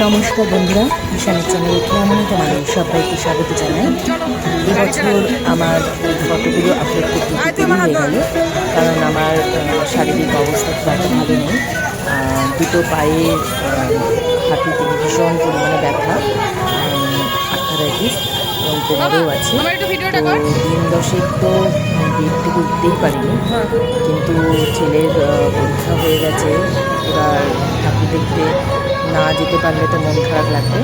নমস্কার বন্ধুরা ঈশানের চ্যানেল কেমন তোমাদের সবাইকে স্বাগত জানাই। এবছর আমার ফটোগুলো আপলোড করতে দেরি হয়ে গেল কারণ আমার শারীরিক অবস্থা খুব একটা ভালো নেই। দুটো পায়ে হাঁটুতে ভীষণ পরিমাণে ব্যথা আর্থারাইটিস এবং কোমরেও আছে। দিন দশেক তো থেকে উঠতেই পারিনি। কিন্তু ছেলের পরীক্ষা হয়ে গেছে এবার ঠাকুর দেখতে না যেতে পারলে তো মন খারাপ লাগবে।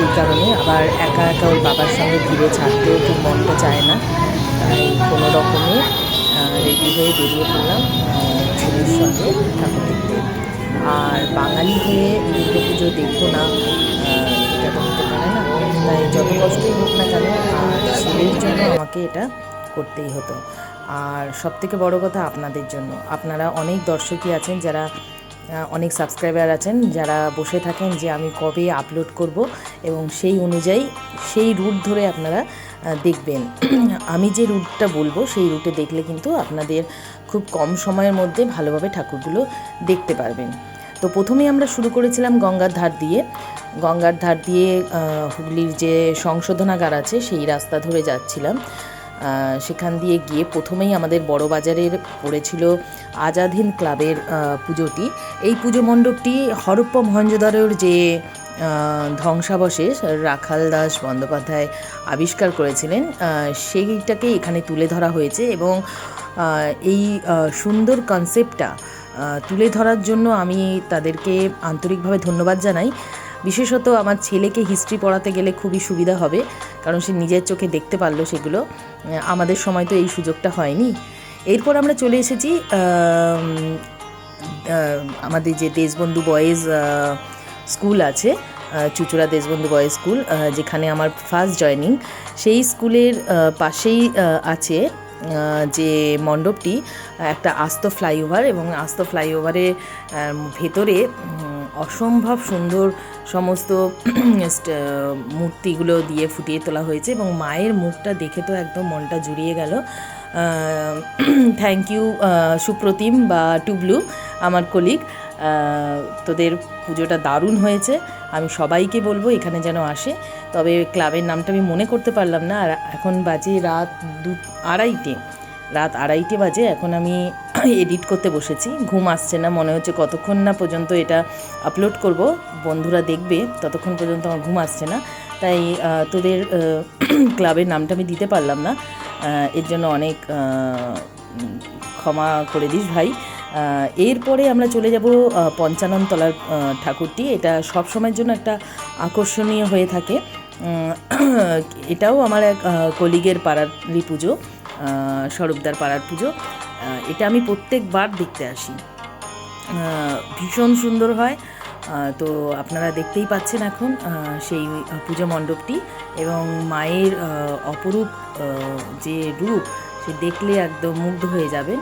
এই কারণে আবার একা একা ওর বাবার সঙ্গে ঘিরে ছাড়তেও ঠিক মনটা চায় না। কোনো রকমে রেডি হয়ে বেরিয়ে পড়লাম ছেলের সঙ্গে ঠাকুর দেখতে। আর বাঙালি হয়ে দুর্গা পুজো দেখব না এটা তো হতে পারে না। তাই যত কষ্টই হোক না কেন আর ছেলের জন্য আমাকে এটা করতেই হতো। আর সবথেকে বড় কথা আপনাদের জন্য। আপনারা অনেক দর্শকই আছেন যারা অনেক সাবস্ক্রাইবার আছেন যারা বসে থাকেন যে আমি কবে আপলোড করব এবং সেই অনুযায়ী সেই রুট ধরে আপনারা দেখবেন। আমি যে রুটটা বলব, সেই রুটে দেখলে কিন্তু আপনাদের খুব কম সময়ের মধ্যে ভালোভাবে ঠাকুরগুলো দেখতে পারবেন। তো প্রথমেই আমরা শুরু করেছিলাম গঙ্গার ধার দিয়ে। গঙ্গার ধার দিয়ে হুগলির যে সংশোধনাগার আছে, সেই রাস্তা ধরে যাচ্ছিলাম। সেখান দিয়ে গিয়ে প্রথমেই আমাদের বড় বাজারের পড়েছিল আজাদহিন্দ ক্লাবের পুজোটি। এই পুজো মণ্ডপটি হরপ্পা মহেঞ্জোদারোর যে ধ্বংসাবশেষ, রাখাল দাস বন্দ্যোপাধ্যায় আবিষ্কার করেছিলেন সেইটাকে এখানে তুলে ধরা হয়েছে এবং এই সুন্দর কনসেপ্টটা তুলে ধরার জন্য আমি তাদেরকে আন্তরিকভাবে ধন্যবাদ জানাই। বিশেষত আমার ছেলেকে হিস্ট্রি পড়াতে গেলে খুবই সুবিধা হবে, কারণ সে নিজের চোখে দেখতে পারল সেগুলো। আমাদের সময় তো এই সুযোগটা হয়নি। এরপর আমরা চলে এসেছি আমাদের যে দেশবন্ধু বয়েজ স্কুল আছে চুচুড়া দেশবন্ধু বয়েজ স্কুল যেখানে আমার ফার্স্ট জয়নিং সেই স্কুলের পাশেই আছে যে মণ্ডপটি, একটা আস্ত ফ্লাইওভার এবং আস্ত ফ্লাইওভারের ভেতরে অসম্ভব সুন্দর সমস্ত মূর্তিগুলো দিয়ে ফুটিয়ে তোলা হয়েছে এবং মায়ের মুখটা দেখে তো একদম মনটা জুড়িয়ে গেল। থ্যাংক ইউ সুপ্রতিম বা টুবলু, আমার কলিগ তোদের পুজোটা দারুণ হয়েছে। আমি সবাইকে বলব এখানে যেন আসে। তবে ক্লাবের নামটা আমি মনে করতে পারলাম না। আর এখন বাজে রাত দু আড়াইটে। রাত আড়াইটে বাজে এখন আমি এডিট করতে বসেছি। ঘুম আসছে না মনে হচ্ছে কতক্ষণ না পর্যন্ত এটা আপলোড করব। বন্ধুরা দেখবে ততক্ষণ পর্যন্ত আমার ঘুম আসছে না। তাই তোদের ক্লাবের নামটা আমি দিতে পারলাম না। এর জন্য অনেক ক্ষমা করে দিস ভাই। এরপরে আমরা চলে যাব আহ, পঞ্চানন তলার ঠাকুরটি। এটা সব সময়ের জন্য একটা আকর্ষণীয় হয়ে থাকে। এটাও আমার এক কলিগের পাড়ারই পুজো। স্বরূপদার পাড়ার পুজো। এটা আমি প্রত্যেকবার দেখতে আসি। ভীষণ সুন্দর হয়। তো আপনারা দেখতেই পাচ্ছেন এখন সেই পুজো মণ্ডপটি এবং মায়ের অপরূপ যে রূপ, সে দেখলে একদম মুগ্ধ হয়ে যাবেন।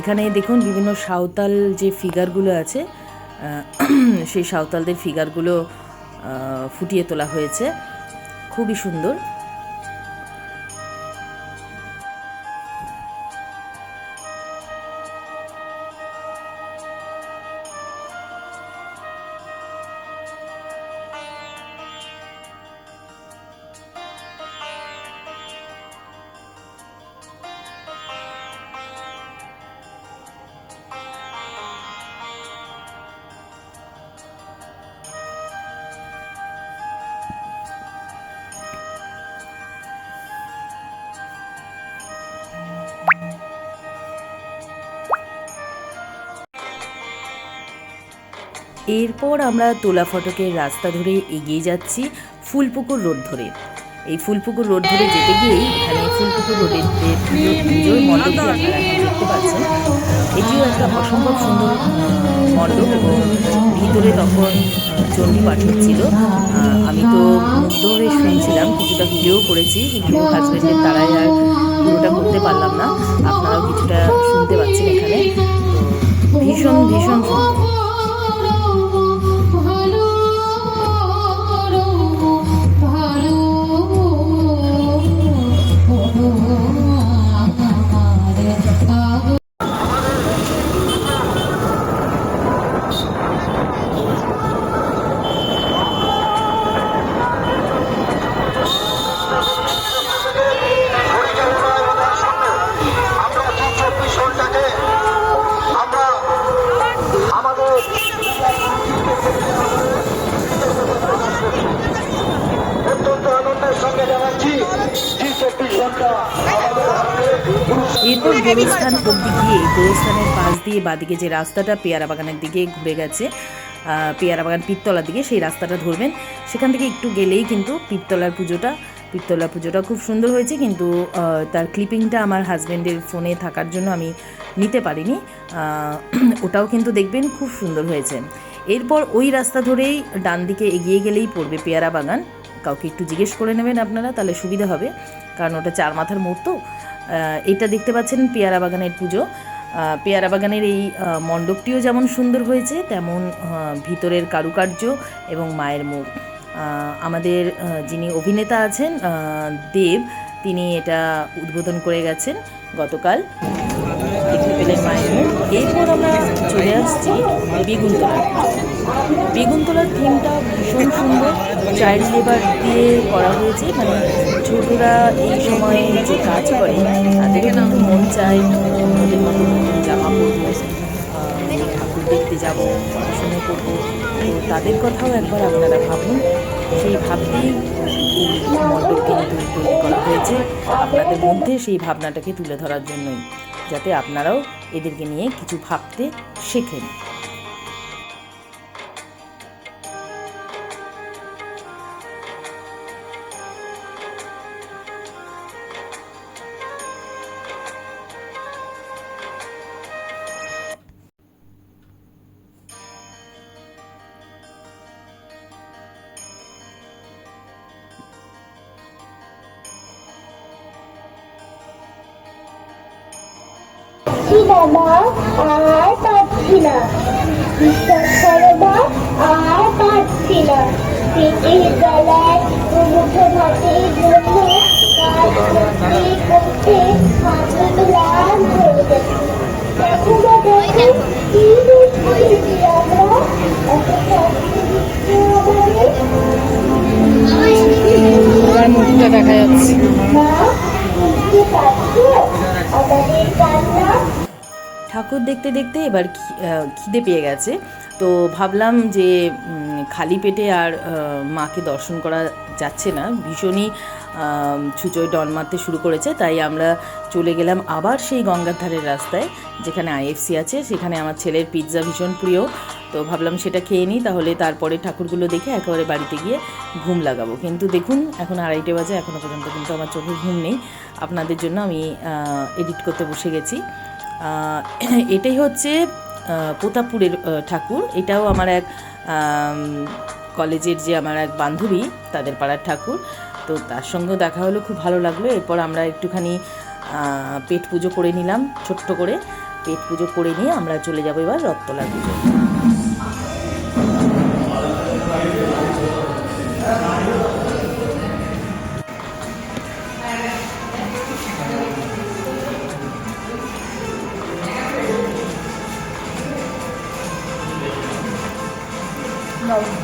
এখানে দেখুন বিভিন্ন সাঁওতাল যে ফিগারগুলো আছে সেই সাঁওতালদের ফিগারগুলো ফুটিয়ে তোলা হয়েছে। খুবই সুন্দর। এরপর আমরা তোলা ফটকের রাস্তা ধরে এগিয়ে যাচ্ছি ফুলপুকুর রোড ধরে। এই ফুলপুকুর রোড ধরে যেতে গিয়েই এখানে ফুলপুকুর রোডের যে পুজো পুজোর মণ্ডপটি আপনারা দেখতে পাচ্ছেন এটিও একটা অসম্ভব সুন্দর মণ্ডপ এবং ভিতরে তখন চণ্ডী পাঠ হচ্ছিল আমি তো মুগ্ধ হয়ে শুনছিলাম কিছুটা ভিডিও করেছি কিন্তু হাজব্যান্ডের তারাই আর পুরোটা করতে পারলাম না। আপনারাও কিছুটা শুনতে পাচ্ছেন এখানে। ভীষণ ভীষণ সুন্দর। এরপর গোরস্থান অব্দি গিয়ে গোরস্থানের পাশ দিয়ে বাদিকে যে রাস্তাটা পেয়ারা বাগানের দিকে ঘুরে গেছে পেয়ারা বাগান পীরতলার দিকে সেই রাস্তাটা ধরবেন। সেখান থেকে একটু গেলেই কিন্তু পীরতলার পুজোটা পীরতলা পুজোটা খুব সুন্দর হয়েছে কিন্তু তার ক্লিপিংটা আমার হাজব্যান্ডের ফোনে থাকার জন্য আমি নিতে পারিনি। ওটাও কিন্তু দেখবেন খুব সুন্দর হয়েছে। এরপর ওই রাস্তা ধরেই ডান দিকে এগিয়ে গেলেই পড়বে পেয়ারা বাগান কাউকে একটু জিজ্ঞেস করে নেবেন আপনারা, তাহলে সুবিধা হবে। কারণ ওটা চার মাথার মোড় তো। এটা দেখতে পাচ্ছেন পেয়ারা বাগানের পুজো। পেয়ারা বাগানের এই মণ্ডপটিও যেমন সুন্দর হয়েছে, তেমন ভিতরের কারুকার্য এবং মায়ের মুখ আমাদের যিনি অভিনেতা আছেন দেব, তিনি এটা উদ্বোধন করে গেছেন গতকাল। দেখতে পেলেন মায়ের এরপর আমরা চলে আসছি বেগুনতলার। বেগুনতলার থিমটা ভীষণ সুন্দর। চাইল্ড লেবার দিয়ে করা হয়েছে। মানে ছোটরা এই সময়ে যে কাজ করে, তাদেরও কিন্তু মন চায় ওদের মতো নতুন জামা ঠাকুর দেখতে যাব, পড়াশুনো করব। তো তাদের কথাও একবার আপনারা ভাবুন। সেই ভাবতেই এই তৈরি করা হয়েছে। আপনাদের মধ্যে সেই ভাবনাটাকে তুলে ধরার জন্যই, যাতে আপনারাও এদেরকে নিয়ে কিছু ভাবতে শেখেন। সিনেমা আর পাচ্ছি না বিশ্বাস করে আর পারছি না পেটের মুঠো ভাতের জন্য কাজ করতে করতে ঠাকুর দেখতে দেখতে এবার খিদে পেয়ে গেছে। তো ভাবলাম যে খালি পেটে আর মাকে দর্শন করা যাচ্ছে না। ভীষণই ছুচোয় ডন মারতে শুরু করেছে। তাই আমরা চলে গেলাম আবার সেই গঙ্গার ধারের রাস্তায়, যেখানে আইএফসি আছে। সেখানে আমার ছেলের পিৎজা ভীষণ প্রিয়। তো ভাবলাম সেটা খেয়ে নিই। তাহলে তারপরে ঠাকুরগুলো দেখে একেবারে বাড়িতে গিয়ে ঘুম লাগাবো। কিন্তু দেখুন, এখন আড়াইটে বাজে। এখনও পর্যন্ত কিন্তু আমার চোখে ঘুম নেই। আপনাদের জন্য আমি এডিট করতে বসে গেছি। এটাই হচ্ছে প্রতাপুরের ঠাকুর। এটাও আমার এক কলেজের যে আমার এক বান্ধবী, তাদের পাড়ার ঠাকুর। তো তার সঙ্গেও দেখা হলো, খুব ভালো লাগল। এরপর আমরা একটুখানি পেট পুজো করে নিলাম, ছোট্ট করে। পেট পুজো করে নিয়ে আমরা চলে যাব এবার রক্তলা পুজো। Thank you. house.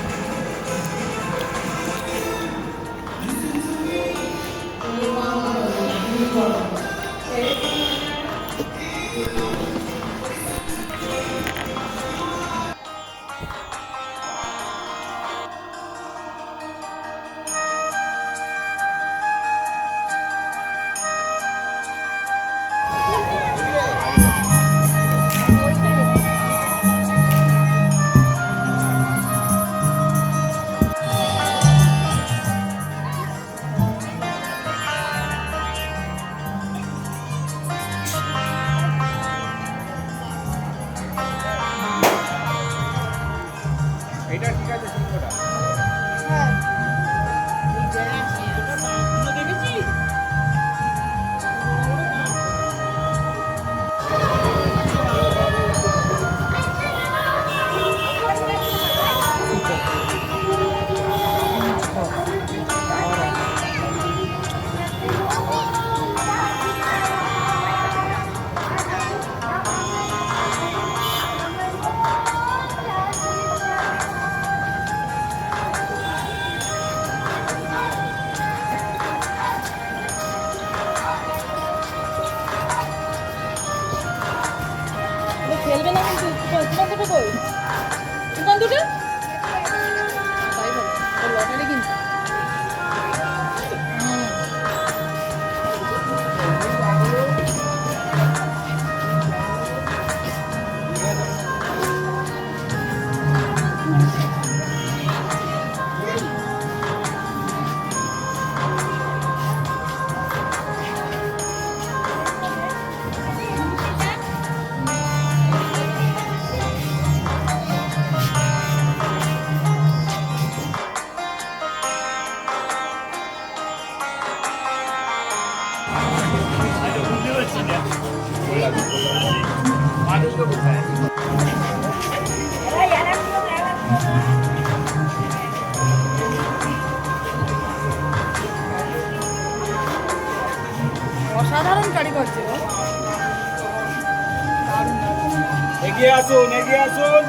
অসাধারণ কারিগর ছিল এগিয়ে আসুন এগিয়ে আসুন।